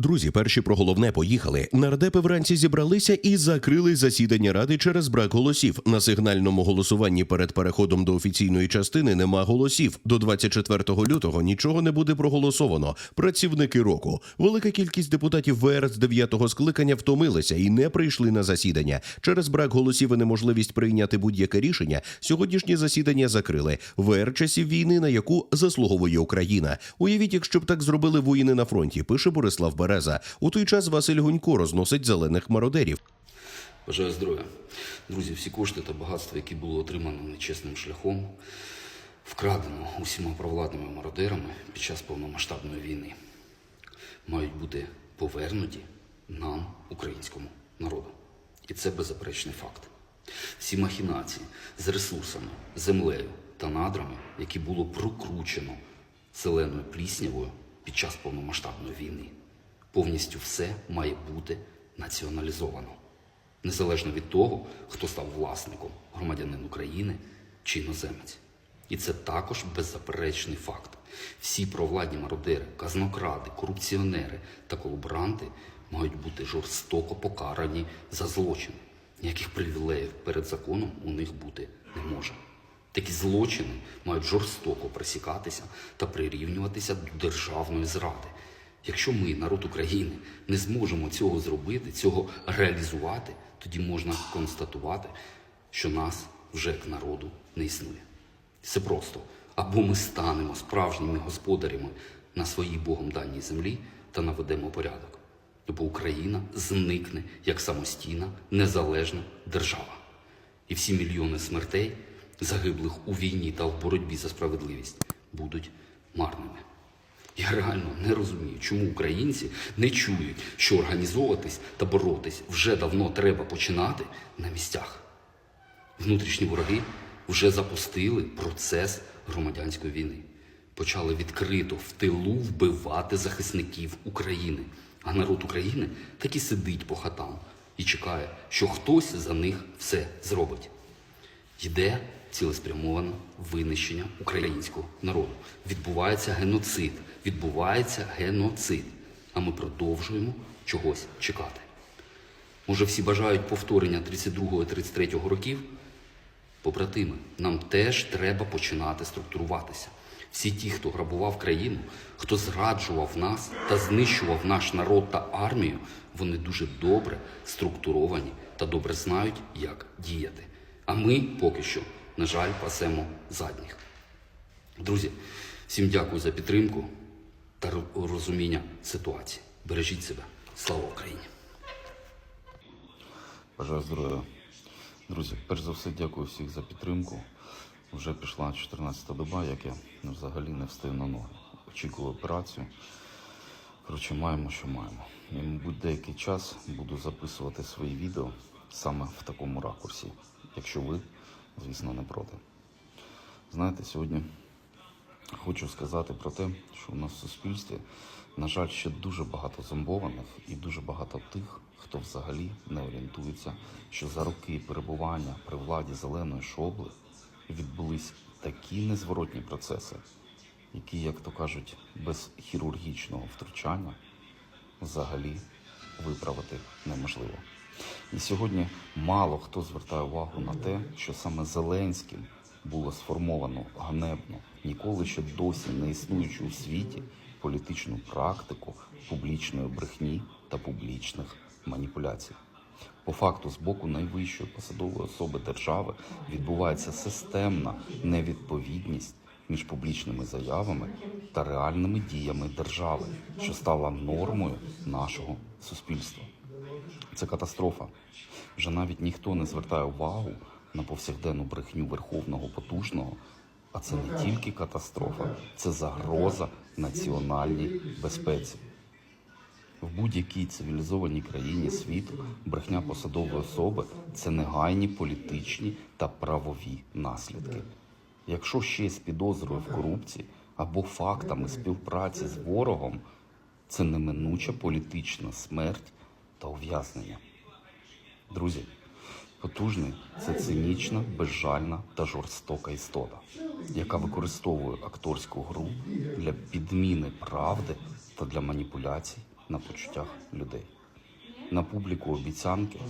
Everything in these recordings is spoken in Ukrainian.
Друзі, перші про головне поїхали. Нардепи вранці зібралися і закрили засідання ради через брак голосів. На сигнальному голосуванні перед переходом до офіційної частини нема голосів. До 24 лютого нічого не буде проголосовано. Працівники року. Велика кількість депутатів ВР з 9-го скликання втомилися і не прийшли на засідання. Через брак голосів і неможливість прийняти будь-яке рішення. Сьогоднішнє засідання закрили. ВР часів війни, на яку заслуговує Україна. Уявіть, якщо б так зробили воїни на фронті. Пише Борислав Береза. У той час Василь Гунько розносить зелених мародерів. Бажаю здоров'я. Друзі, всі кошти та багатства, які було отримано нечесним шляхом, вкрадено усіма провладними мародерами під час повномасштабної війни, мають бути повернуті нам, українському народу. І це беззаперечний факт. Всі махінації з ресурсами, землею та надрами, які було прокручено зеленою пліснявою під час повномасштабної війни, повністю все має бути націоналізовано незалежно від того, хто став власником громадянин України чи іноземець. І це також беззаперечний факт. Всі провладні мародери, казнокради, корупціонери та колаборанти мають бути жорстоко покарані за злочин. Ніяких привілеїв перед законом у них бути не може. Такі злочини мають жорстоко пресікатися та прирівнюватися до державної зради. Якщо ми, народ України, не зможемо цього зробити, цього реалізувати, тоді можна констатувати, що нас вже як народу не існує. Це просто або ми станемо справжніми господарями на своїй Богом даній землі та наведемо порядок, або Україна зникне як самостійна, незалежна держава. І всі мільйони смертей, загиблих у війні та в боротьбі за справедливість, будуть марними. Я реально не розумію, чому українці не чують, що організовуватись та боротись вже давно треба починати на місцях. Внутрішні вороги вже запустили процес громадянської війни. Почали відкрито в тилу вбивати захисників України. А народ України таки сидить по хатам і чекає, що хтось за них все зробить. Йде цілеспрямоване винищення українського народу. Відбувається геноцид. Відбувається геноцид. А ми продовжуємо чогось чекати. Може, всі бажають повторення 32-33 років? Побратими, нам теж треба починати структуруватися. Всі ті, хто грабував країну, хто зраджував нас та знищував наш народ та армію, вони дуже добре структуровані та добре знають, як діяти. А ми поки що, на жаль, пасемо задніх. Друзі, всім дякую за підтримку та розуміння ситуації. Бережіть себе. Слава Україні! Бажаю здоров'я. Друзі, перш за все, дякую всіх за підтримку. Вже пішла 14-та доба, як я ну, взагалі не встиг на ноги. Очікую операцію. Коротше, маємо, що маємо. І, мабуть, деякий час буду записувати свої відео саме в такому ракурсі, якщо ви, звісно, не проти. Знаєте, сьогодні хочу сказати про те, що у нас в суспільстві, на жаль, ще дуже багато зомбованих і дуже багато тих, хто взагалі не орієнтується, що за роки перебування при владі зеленої шобли відбулись такі незворотні процеси, які, як то кажуть, без хірургічного втручання взагалі виправити неможливо. І сьогодні мало хто звертає увагу на те, що саме Зеленським було сформовано ганебно, ніколи ще досі не існуючу у світі політичну практику публічної брехні та публічних маніпуляцій. По факту, з боку найвищої посадової особи держави відбувається системна невідповідність між публічними заявами та реальними діями держави, що стала нормою нашого суспільства. Це катастрофа. Вже навіть ніхто не звертає увагу на повсякденну брехню верховного потужного. А це не тільки катастрофа, це загроза національній безпеці. В будь-якій цивілізованій країні світу брехня посадової особи це негайні політичні та правові наслідки. Якщо ще з підозрою в корупції або фактами співпраці з ворогом, це неминуча політична смерть та ув'язнення. Друзі, потужний це цинічна, безжальна та жорстока істота, яка використовує акторську гру для підміни правди та для маніпуляцій на почуттях людей. На публіку обіцянки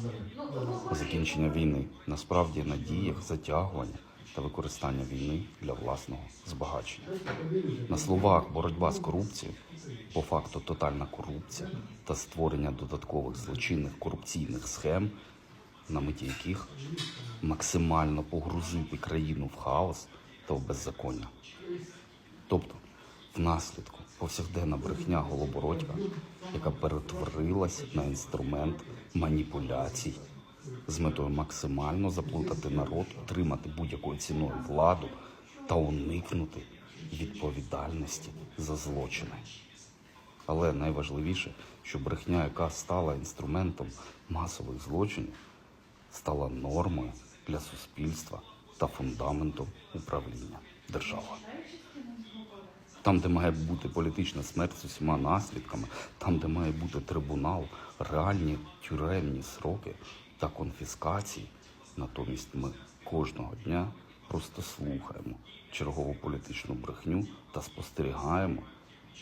закінчення війни насправді на діях затягування та використання війни для власного збагачення. На словах боротьба з корупцією, по факту тотальна корупція та створення додаткових злочинних корупційних схем, на меті яких максимально погрузити країну в хаос та в беззаконня. Тобто, внаслідку повсякденна брехня Голобородька, яка перетворилась на інструмент маніпуляцій з метою максимально заплутати народ, отримати будь-якою ціною владу та уникнути відповідальності за злочини. Але найважливіше, що брехня, яка стала інструментом масових злочинів, стала нормою для суспільства та фундаментом управління державою. Там, де має бути політична смерть з усіма наслідками, там, де має бути трибунал, реальні тюремні сроки та конфіскації, натомість ми кожного дня просто слухаємо чергову політичну брехню та спостерігаємо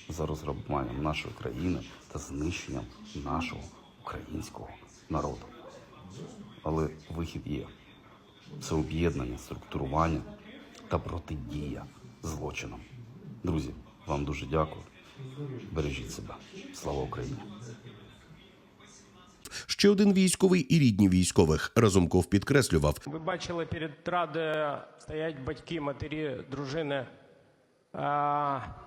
за розграбуванням нашої країни та знищенням нашого українського народу. Але вихід є це об'єднання, структурування та протидія злочинам. Друзі, вам дуже дякую. Бережіть себе. Слава Україні! Ще один військовий і рідні військових Разумков підкреслював, Ви бачили перед радою стоять батьки, матері, дружини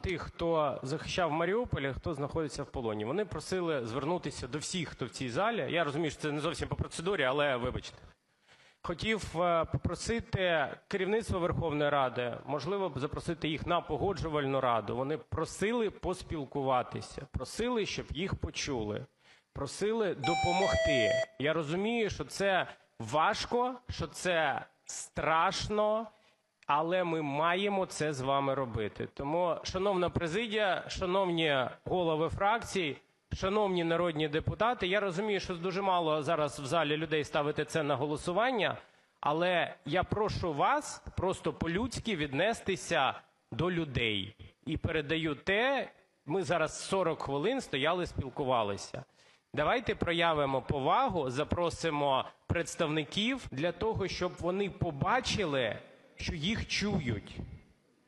тих, хто захищав Маріуполі, хто знаходиться в полоні. Вони просили звернутися до всіх, хто в цій залі. Я розумію, що це не зовсім по процедурі, але вибачте. Хотів е, попросити керівництво Верховної Ради, можливо, запросити їх на погоджувальну раду. Вони просили поспілкуватися, просили, щоб їх почули, просили допомогти. Я розумію, що це важко, що це страшно, але ми маємо це з вами робити. Тому, шановна президія, шановні голови фракцій, шановні народні депутати, я розумію, що дуже мало зараз в залі людей ставити це на голосування, але я прошу вас просто по-людськи віднестися до людей. І передаю те, ми зараз 40 хвилин стояли, спілкувалися. Давайте проявимо повагу, запросимо представників для того, щоб вони побачили, що їх чують.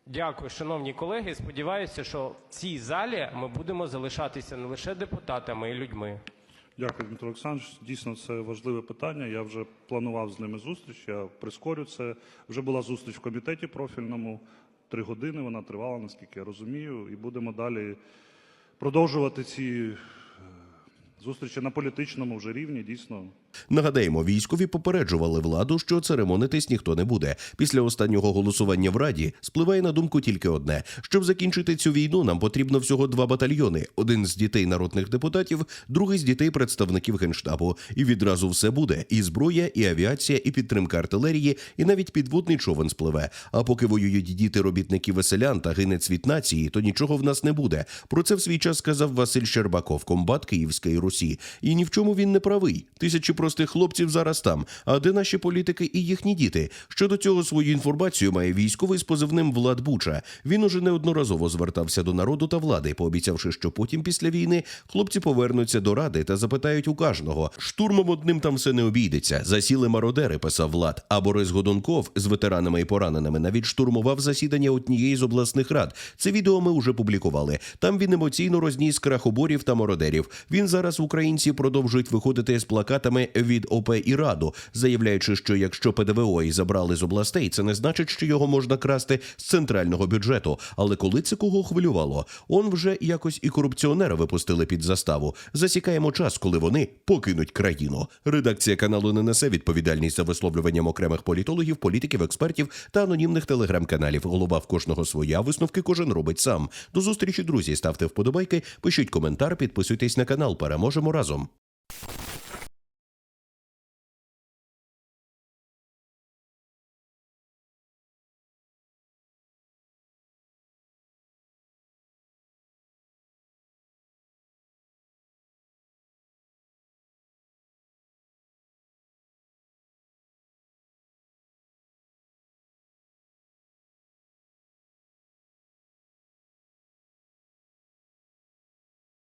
Дякую, шановні колеги. Сподіваюся, що в цій залі ми будемо залишатися не лише депутатами і людьми. Дякую, Дмитро Олександрович. Дійсно, це важливе питання. Я вже планував з ними зустріч. Я прискорю це. Вже була зустріч в комітеті профільному. Три години вона тривала, наскільки я розумію, і будемо далі продовжувати ці зустрічі на політичному вже рівні. Дійсно, Нагадаємо, військові попереджували владу, що церемонитись ніхто не буде. Після останнього голосування в Раді спливає на думку тільки одне: щоб закінчити цю війну, нам потрібно всього два батальйони: один з дітей народних депутатів, другий з дітей представників генштабу. І відразу все буде: і зброя, і авіація, і підтримка артилерії, і навіть підводний човен спливе. А поки воюють діти робітників веселян та гине цвіт нації, то нічого в нас не буде. Про це в свій час сказав Василь Щербаков, комбат Київської Русі. І ні в чому він не правий. Тисячі простих хлопців зараз там. А де наші політики і їхні діти? Щодо цього свою інформацію має військовий з позивним Влад Буча. Він уже неодноразово звертався до народу та влади, пообіцявши, що потім, після війни, хлопці повернуться до ради та запитають у кожного. Штурмом одним там все не обійдеться. Засіли мародери, писав Влад. А Борис Годунков з ветеранами і пораненими навіть штурмував засідання однієї з обласних рад. Це відео ми вже публікували. Там він емоційно розніс крахоборів та мародерів. Він зараз українці продовжують виходити з плакатами від ОП і Раду, заявляючи, що якщо ПДВО і забрали з областей, це не значить, що його можна красти з центрального бюджету. Але коли це кого хвилювало, он вже якось і корупціонера випустили під заставу. Засікаємо час, коли вони покинуть країну. Редакція каналу не несе відповідальність за висловлюванням окремих політологів, політиків, експертів та анонімних телеграм-каналів. Голова в кожного своя висновки кожен робить сам. До зустрічі, друзі. Ставте вподобайки, пишіть коментар, підписуйтесь на канал. Переможемо разом.